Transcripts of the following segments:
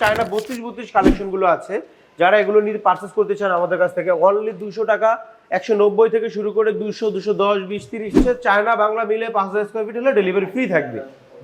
China বত্রিশ বত্রিশ কালেকশনগুলো আছে। যারা এগুলো নিয়ে পার্চেস করতে চান আমাদের কাছ থেকে অনলি দুশো টাকা, একশো নব্বই থেকে শুরু করে দুশো দুশো দশ, বিশ, তিরিশ চায়না, বাংলা মিলে পাঁচ হাজার স্কোয়ার ফিট হলে ডেলিভারি ফ্রি থাকবে।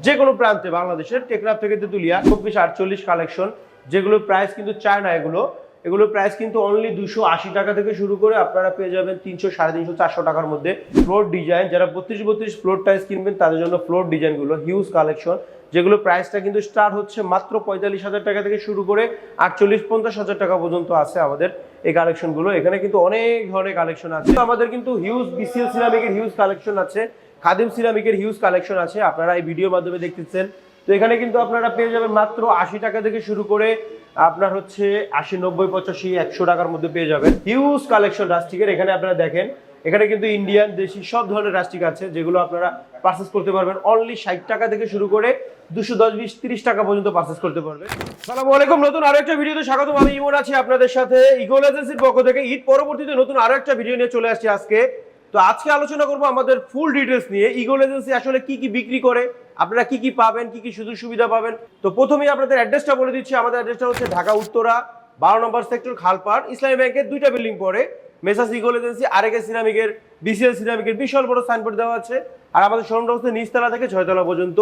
যে কোনো প্রান্তে, বাংলাদেশের, টেকনাফ থেকে তেতুলিয়া, চব্বিশ আটচল্লিশ কালেকশন যেগুলো প্রাইস কিন্তু চায়না এগুলো। এগুলোর প্রাইস কিন্তু অনলি দুশো আশি টাকা থেকে শুরু করে আপনারা পেয়ে যাবেন তিনশো, সাড়ে তিনশো, চারশো টাকার মধ্যে ফ্লোর ডিজাইন যারা বত্রিশ বত্রিশ ফ্লোর টাইস কিনবেন, তাদের জন্য ফ্লোর ডিজাইনগুলো হিউজ কালেকশন যেগুলো প্রাইসটা কিন্তু স্টার্ট হচ্ছে মাত্র পঁয়তাল্লিশ হাজার টাকা থেকে শুরু করে আটচল্লিশ, পঞ্চাশ হাজার টাকা পর্যন্ত আছে আমাদের এই কালেকশনগুলো এখানে কিন্তু অনেক ধরনের কালেকশন আছে। আমাদের কিন্তু হিউজ বিসিএল সিরামিকের হিউজ কালেকশন আছে, খাদিম সিরামিকের হিউজ কালেকশন আছে। আপনারা এই ভিডিওর মাধ্যমে দেখতেছেন। তো এখানে কিন্তু আপনারা পেয়ে যাবেন মাত্র আশি টাকা থেকে শুরু করে আপনার হচ্ছে আশি, নব্বই, পঁচাশি, একশো টাকার মধ্যে পেয়ে যাবেন। হিউজ কালেকশন রাস্টিকের এখানে আপনারা দেখেন, এখানে কিন্তু ইন্ডিয়ান দেশি, সব ধরনের রাস্টিক আছে, যেগুলো আপনারা পারচেস করতে পারবেন। অনলি ষাট টাকা থেকে শুরু করে দুশো দশ, বিশ, তিরিশ টাকা পর্যন্ত পারচেস করতে পারবেন। সালামু আলাইকুম, নতুন আরও একটা ভিডিওতে স্বাগতম। আমি ইমন আছি আপনাদের সাথে ইগোল এজেন্সির পক্ষ থেকে। ঈদ পরবর্তীতে নতুন আরও একটা ভিডিও নিয়ে চলে আসছি আজকে। তো আজকে আলোচনা করব আমাদের ফুল ডিটেলস নিয়ে। ইগোল এজেন্সি আসলে কি কি বিক্রি করে আপনারা কি কি পাবেন, কি কি সুযোগ সুবিধা পাবেন? তো প্রথমেই আপনাদের অ্যাড্রেসটা বলে দিচ্ছি। আমাদের অ্যাড্রেসটা হচ্ছে ঢাকা, উত্তরা, বারো নম্বর সেক্টর খালপাড়। ইসলামী ব্যাংকের দুইটা বিল্ডিং পরে মেসাস ইগোল এজেন্সি আরেকে সিনামিকের বিসিএল সিনামিকের বিশাল বড় সাইনবোর্ড দেওয়া আছে। আর আমাদের শোরুমটা হচ্ছে নিচতলা থেকে ছয়তলা পর্যন্ত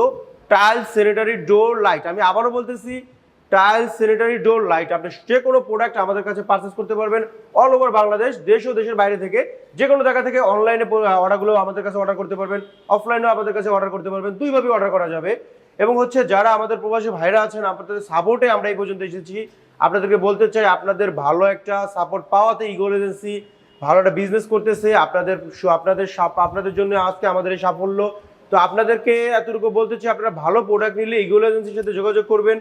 টাইলস স্যানিটারি ডোর লাইট আমি আবারও বলতেছি টাইলস স্যানিটারি ডোর লাইট আপনি যে কোনো প্রোডাক্ট আমাদের কাছে পারচেস করতে পারবেন অল ওভার বাংলাদেশ দেশ ও দেশের বাইরে থেকে। যে কোনো জায়গা থেকে অনলাইনে অর্ডারগুলো আমাদের কাছে অর্ডার করতে পারবেন অফলাইনেও আমাদের কাছে অর্ডার করতে পারবেন, দুইভাবে অর্ডার করা যাবে। এবং হচ্ছে যারা আমাদের প্রবাসী ভাইরা আছেন, আপনাদের সাপোর্টে আমরা এই পর্যন্ত এসেছি। আপনাদেরকে বলতে চাই, আপনাদের ভালো একটা সাপোর্ট পাওয়াতে ইগোল এজেন্সি ভালো একটা বিজনেস করতেছে। আপনাদের আপনাদের আপনাদের জন্য আজকে আমাদের এই সাফল্য। তো আপনাদেরকে এতটুকু বলতে চাই, আপনারা ভালো প্রোডাক্ট নিলে ইগোল এজেন্সির সাথে যোগাযোগ করবেন।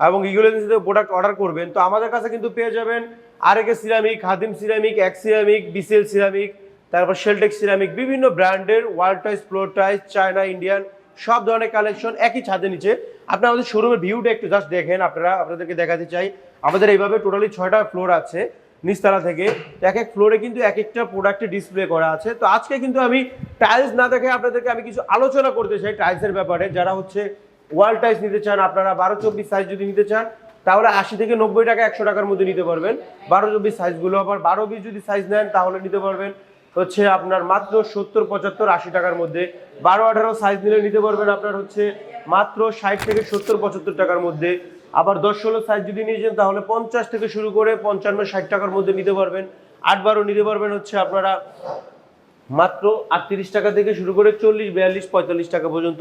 এবং ইগোল প্রোডাক্ট অর্ডার করবেন, তো আমাদের কাছে কিন্তু পেয়ে যাবেন আরেকে সিরামিক হাদিম সিরামিক এক সিরামিক বিসিএল সিরামিক তারপর শেলটেক সিরামিক বিভিন্ন ব্র্যান্ডের world tiles floor tiles China Indian সব ধরনের কালেকশন একই ছাদের নিচে। আপনি আমাদের শোরুমের ভিউটা একটু জাস্ট দেখেন, আপনারা, আপনাদেরকে দেখাতে চাই। আমাদের এইভাবে টোটালি ছয়টা ফ্লোর আছে, নিচতলা থেকে। এক এক ফ্লোরে কিন্তু এক একটা প্রোডাক্টে ডিসপ্লে করা আছে। তো আজকে কিন্তু আমি টাইলস না দেখে আপনাদেরকে আমি কিছু আলোচনা করতে চাই টাইলসের ব্যাপারে, যারা হচ্ছে ওয়াল টাইলস নিতে চান, আপনারা বারো চব্বিশ সাইজ যদি নিতে চান, তাহলে আশি থেকে নব্বই টাকা একশো টাকার মধ্যে নিতে পারবেন। বারো চব্বিশ সাইজগুলো আবার বারো বিশ যদি সাইজ নেন, তাহলে নিতে পারবেন হচ্ছে আপনার মাত্র সত্তর, পঁচাত্তর, আশি টাকার মধ্যে। বারো, আঠারো সাইজ নিলে নিতে পারবেন আপনার হচ্ছে মাত্র ষাট থেকে সত্তর, পঁচাত্তর টাকার মধ্যে। আবার দশ, ষোলো সাইজ যদি নিয়েছেন তাহলে পঞ্চাশ থেকে শুরু করে পঞ্চান্ন, ষাট টাকার মধ্যে নিতে পারবেন। আট, বারো নিতে পারবেন হচ্ছে আপনারা মাত্র আটত্রিশ টাকা থেকে শুরু করে চল্লিশ, বিয়াল্লিশ, পঁয়তাল্লিশ টাকা পর্যন্ত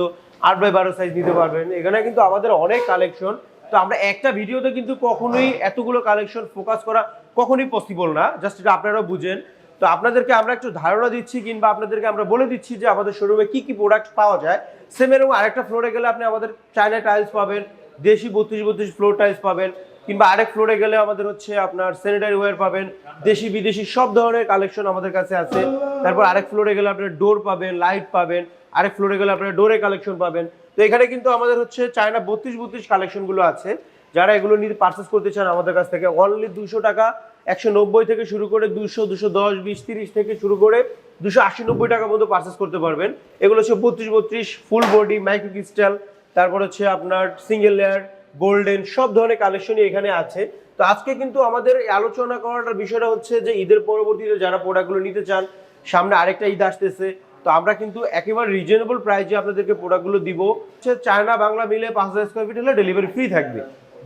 আট বাই বারো সাইজ নিতে পারবেন। এখানে কিন্তু আমাদের অনেক কালেকশন তো আমরা একটা ভিডিওতে কিন্তু কখনোই এতগুলো কালেকশন ফোকাস করা কখনোই পসিবল না। জাস্ট এটা আপনারাও বুঝেন। তো আপনাদেরকে আমরা একটু ধারণা দিচ্ছি কিংবা আপনাদেরকে আমরা বলে দিচ্ছি যে আমাদের শোরুমে কি কি প্রোডাক্ট পাওয়া যায়। সেম এরকম আরেকটা ফ্লোরে গেলে আপনি আমাদের চায়না টাইলস পাবেন, দেশি বত্রিশ বত্রিশ ফ্লোর টাইলস পাবেন। কিংবা আরেক ফ্লোরে গেলে আমাদের হচ্ছে আপনার স্যানিটারি ওয়্যার পাবেন, দেশি, বিদেশি সব ধরনের কালেকশন আমাদের কাছে আছে। তারপর আরেক ফ্লোরে গেলে আপনার ডোর পাবেন লাইট পাবেন, আরেক ফ্লোরে গেলে আপনার ডোরে কালেকশন পাবেন। তো এখানে কিন্তু আমাদের হচ্ছে চায়না বত্রিশ বত্রিশ কালেকশনগুলো আছে। যারা এগুলো নিয়ে পারচেস করতে চান আমাদের কাছ থেকে অনলি দুশো টাকা, একশো নব্বই থেকে শুরু করে দুশো দুশো দশ, বিশ, তিরিশ থেকে শুরু করে দুশো আশি, নব্বই টাকা মতো পারচেস করতে পারবেন। এগুলো হচ্ছে বত্রিশ বত্রিশ ফুল বডি মাইক্রো ক্রিস্টাল তারপর হচ্ছে আপনার সিঙ্গেল লেয়ার গোল্ডেন, সব ধরনের কালেকশনই এখানে আছে। তো আজকে কিন্তু আমাদের আলোচনা করাটার বিষয়টা হচ্ছে যে ঈদের পরবর্তীতে যারা প্রোডাক্টগুলো নিতে চান, সামনে আরেকটা ঈদ আসতেছে। তো আমরা কিন্তু একেবারে রিজনেবল প্রাইসে আপনাদেরকে প্রোডাক্টগুলো দিব। হচ্ছে চায়না, বাংলা মিলে পাঁচ হাজার স্কোয়ার ফিট হলে ডেলিভারি ফ্রি থাকবে।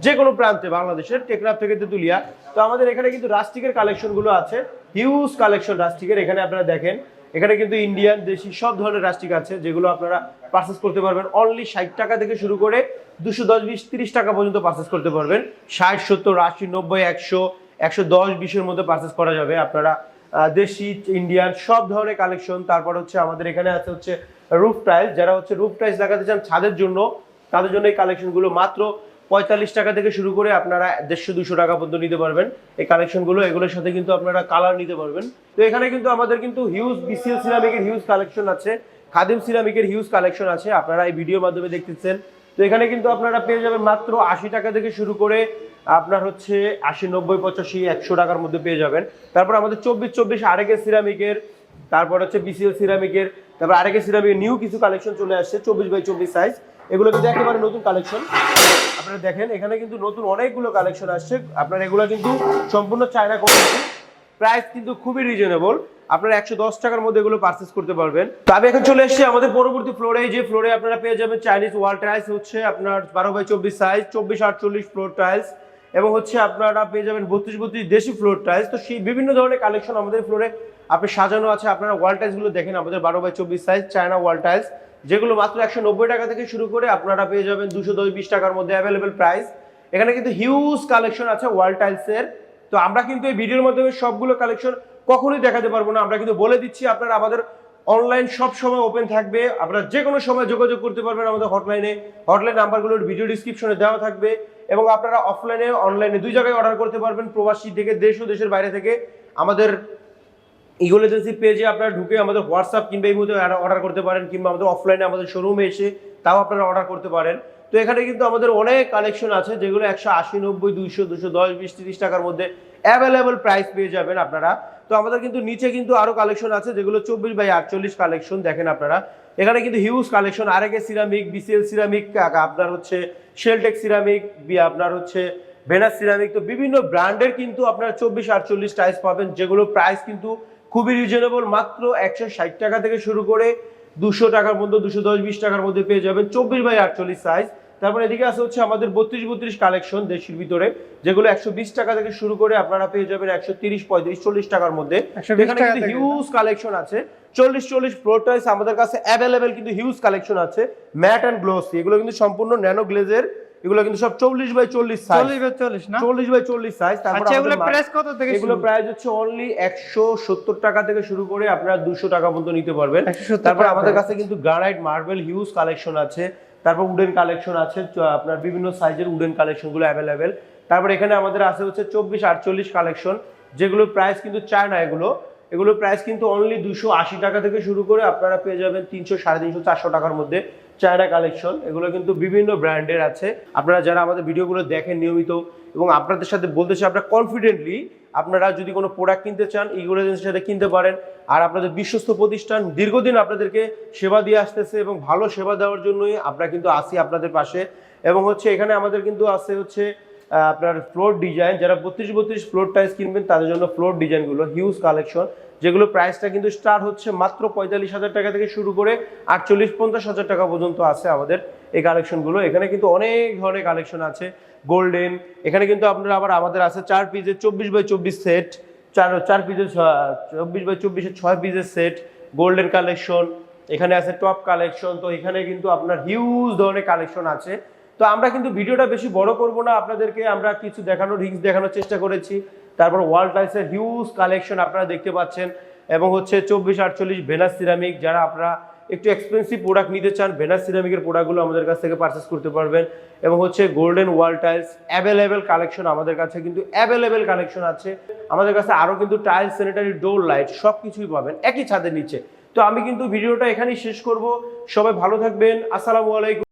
যে কোনো প্রান্তে, বাংলাদেশের টেকনাফ থেকে তেতুলিয়া। তো আমাদের এখানে কিন্তু রাস্টিকের কালেকশনগুলো আছে। হিউজ কালেকশন রাস্টিকের এখানে আপনারা দেখেন। এখানে কিন্তু ইন্ডিয়ান দেশি, সব ধরনের রাস্টিক আছে, যেগুলো আপনারা পারচেস করতে পারবেন। অনলি ষাট টাকা থেকে শুরু করে দুশো দশ, বিশ, তিরিশ টাকা পর্যন্ত পারচেস করতে পারবেন। ষাট, সত্তর, আশি, নব্বই, একশো একশো দশ, বিশের মধ্যে পারচেস করা যাবে আপনারা। দেশি ইন্ডিয়ান সব ধরনের কালেকশন তারপর হচ্ছে আমাদের এখানে আছে হচ্ছে রুফ টাইলস যারা হচ্ছে রুফ টাইলস লাগাতে চান, ছাদের জন্য, তাদের জন্য এই কালেকশনগুলো মাত্র পঁয়তাল্লিশ টাকা থেকে শুরু করে আপনারা দেড়শো, দুশো টাকা পর্যন্ত নিতে পারবেন। এই কালেকশনগুলো, এগুলোর সাথে কিন্তু আপনারা কালার নিতে পারবেন। তো এখানে কিন্তু আমাদের কিন্তু হিউজ বিসিএল সিরামিকের হিউজ কালেকশন আছে, খাদিম সিরামিকের হিউজ কালেকশন আছে, আপনারা এই ভিডিওর মাধ্যমে দেখতেছেন। তো এখানে কিন্তু আপনারা পেয়ে যাবেন মাত্র আশি টাকা থেকে শুরু করে আপনার হচ্ছে আশি, নব্বই, পঁচাশি, একশো টাকার মধ্যে পেয়ে যাবেন। তারপর আমাদের চব্বিশ চব্বিশ আরেকের সিরামিকের তারপর হচ্ছে বিসিএল সিরামিকের তারপর আরেকের সিরামিকের নিউ কিছু কালেকশন চলে আসছে, চব্বিশ বাই চব্বিশ সাইজ এগুলো কিন্তু একেবারে নতুন কালেকশন আপনারা দেখেন, এখানে কিন্তু নতুন অনেকগুলো কালেকশন আসছে। আপনার এগুলো কিন্তু সম্পূর্ণ চায়না কোয়ালিটি প্রাইস কিন্তু খুবই রিজনেবল আপনারা একশো দশ টাকার মধ্যে এগুলো পারচেস করতে পারবেন। তো আমি এখন চলে এসেছি আমাদের পরবর্তী ফ্লোরে যে ফ্লোরে আপনারা পেয়ে যাবেন চাইনিজ ওয়াল টাইলস হচ্ছে আপনার বারো বাই চব্বিশ সাইজ চব্বিশ আটচল্লিশ ফ্লোর টাইলস এবং হচ্ছে আপনারা পেয়ে যাবেন বত্রিশ বত্রিশ দেশি ফ্লোর টাইলস তো সেই বিভিন্ন ধরনের কালেকশন আমাদের ফ্লোরে আপনি সাজানো আছে। আপনারা ওয়াল টাইলসগুলো দেখেন, আমাদের বারো বাই চব্বিশ সাইজ চায়না ওয়াল টাইলস যেগুলো মাত্র একশো নব্বই টাকা থেকে শুরু করে আপনারা পেয়ে যাবেন দুশো দশ বিশ টাকার মধ্যে অ্যাভেলেবেল প্রাইস এখানে কিন্তু হিউজ কালেকশন আছে ওয়াল টাইলসের তো আমরা কিন্তু এই ভিডিওর মাধ্যমে সবগুলো কালেকশন কখনোই দেখাতে পারব না। আমরা কিন্তু বলে দিচ্ছি, আপনারা আমাদের অনলাইন সব সময় ওপেন থাকবে। আপনারা যে কোনো সময় যোগাযোগ করতে পারবেন আমাদের হটলাইনে হটলাইন নাম্বারগুলোর ভিডিও ডিসক্রিপশনে দেওয়া থাকবে এবং আপনারা অফলাইনে অনলাইনে দুই জায়গায় অর্ডার করতে পারবেন। প্রবাসী থেকে, দেশ ও দেশের বাইরে থেকে। আমাদের ইগল এজেন্সি পেজে আপনারা ঢুকে আমাদের হোয়াটসঅ্যাপ কিংবা এই মধ্যে অর্ডার করতে পারেন, কিংবা আমাদের অফলাইনে আমাদের শোরুমে এসে তাও আপনারা অর্ডার করতে পারেন। তো এখানে কিন্তু আমাদের অনেক কালেকশন আছে যেগুলো একশো আশি, নব্বই, দুইশো দুশো দশ, বিশ, তিরিশ টাকার মধ্যে অ্যাভেলেবল প্রাইস পেয়ে যাবেন আপনারা। তো আমাদের কিন্তু নিচে কিন্তু আরও কালেকশন আছে যেগুলো চব্বিশ বাই আটচল্লিশ কালেকশন দেখেন আপনারা। এখানে কিন্তু huge collection RAK ceramic BCL ceramic আপনার হচ্ছে শেলটেক সিরামিক আপনার হচ্ছে ভেনাস সিরামিক তো বিভিন্ন ব্র্যান্ডের কিন্তু আপনারা চব্বিশ, আটচল্লিশ টাইলস পাবেন যেগুলো প্রাইস কিন্তু খুবই রিজনেবল মাত্র একশো ষাট টাকা থেকে শুরু করে দুশো টাকার মধ্যে দুশো দশ বিশ টাকার মধ্যে পেয়ে যাবেন চব্বিশ বাই আটচল্লিশ সাইজ তারপর এদিকে আছে হচ্ছে আমাদের বত্রিশ বত্রিশ কালেকশন দেশের ভিতরে যেগুলো একশো বিশ টাকা থেকে শুরু করে আপনারা পেয়ে যাবেন একশো তিরিশ পঁয়ত্রিশ চল্লিশ টাকার মধ্যে। এখানে কিন্তু হিউজ কালেকশন আছে। চল্লিশ চল্লিশ ফ্লোর আমাদের কাছে অ্যাভেলেবেল কিন্তু হিউজ কালেকশন আছে। ম্যাট অ্যান্ড গ্লোসি এগুলো কিন্তু সম্পূর্ণ ন্যানো গ্লেজের এগুলো কিন্তু সব চল্লিশ বাই চল্লিশ সাইজ চল্লিশ বাই চল্লিশ না? চল্লিশ বাই চল্লিশ সাইজ তারপর এগুলো প্রাইস কত থেকে এগুলো প্রাইস হচ্ছে অনলি একশো সত্তর টাকা থেকে শুরু করে আপনারা দুশো টাকা পর্যন্ত নিতে পারবেন। তারপর আমাদের কাছে কিন্তু গ্রানাইট মার্বেল হিউজ কালেকশন আছে। তারপর উডেন কালেকশন আছে আপনার বিভিন্ন সাইজের উডেন কালেকশনগুলো অ্যাভেলেবেল তারপর এখানে আমাদের আছে হচ্ছে চব্বিশ আটচল্লিশ কালেকশন যেগুলো প্রাইস কিন্তু চায় না এগুলো। এগুলো প্রাইস কিন্তু অনলি দুশো আশি টাকা থেকে শুরু করে আপনারা পেয়ে যাবেন তিনশো সাড়ে তিনশো চারশো টাকার মধ্যে। চায়না কালেকশন এগুলো কিন্তু বিভিন্ন ব্র্যান্ডের আছে। আপনারা যারা আমাদের ভিডিওগুলো দেখেন নিয়মিত এবং আপনাদের সাথে বলতে চাই, আপনারা কনফিডেন্টলি আপনারা যদি কোনো প্রোডাক্ট কিনতে চান ইগুলো সাথে কিনতে পারেন। আর আপনাদের বিশ্বস্ত প্রতিষ্ঠান দীর্ঘদিন আপনাদেরকে সেবা দিয়ে আসতেছে এবং ভালো সেবা দেওয়ার জন্যই আমরা কিন্তু আসি আপনাদের পাশে। এবং হচ্ছে এখানে আমাদের কিন্তু আছে হচ্ছে আপনার ফ্লোর ডিজাইন যারা বত্রিশ বত্রিশ ফ্লোর টাইস কিনবেন, তাদের জন্য ফ্লোর ডিজাইনগুলো হিউজ কালেকশন যেগুলো প্রাইসটা কিন্তু স্টার্ট হচ্ছে মাত্র পঁয়তাল্লিশ হাজার টাকা থেকে শুরু করে আটচল্লিশ, পঞ্চাশ হাজার টাকা পর্যন্ত আছে আমাদের এই কালেকশনগুলো এখানে কিন্তু অনেক ধরনের কালেকশন আছে। গোল্ডেন এখানে কিন্তু আপনারা আবার আমাদের আছে চার পিসের চব্বিশ বাই চব্বিশ সেট চার চার পিসের চব্বিশ বাই চব্বিশের ছয় পিসের সেট গোল্ডেন কালেকশন এখানে আছে টপ কালেকশন তো এখানে কিন্তু আপনার হিউজ ধরনের কালেকশন আছে। তো আমরা কিন্তু ভিডিওটা বেশি বড় করব না, আপনাদেরকে আমরা কিছু দেখানোর রিংস দেখানোর চেষ্টা করেছি। তারপর ওয়াল টাইলসের হিউজ কালেকশন আপনারা দেখতে পাচ্ছেন, এবং হচ্ছে চব্বিশ আটচল্লিশ ভেনাস সিরামিক যারা আপনারা একটু এক্সপেন্সিভ প্রোডাক্ট নিতে চান ভেনাস সিরামিকের প্রোডাক্টগুলো আমাদের কাছ থেকে পারচেস করতে পারবেন। এবং হচ্ছে golden wall tiles available collection আমাদের কাছে কিন্তু অ্যাভেলেবেল কালেকশন আছে। আমাদের কাছে আরও কিন্তু টাইলস স্যানিটারি ডোর লাইট সব কিছুই পাবেন, একই ছাদের নিচে। তো আমি কিন্তু ভিডিওটা এখানেই শেষ করব। সবাই ভালো থাকবেন। আসসালামু আলাইকুম।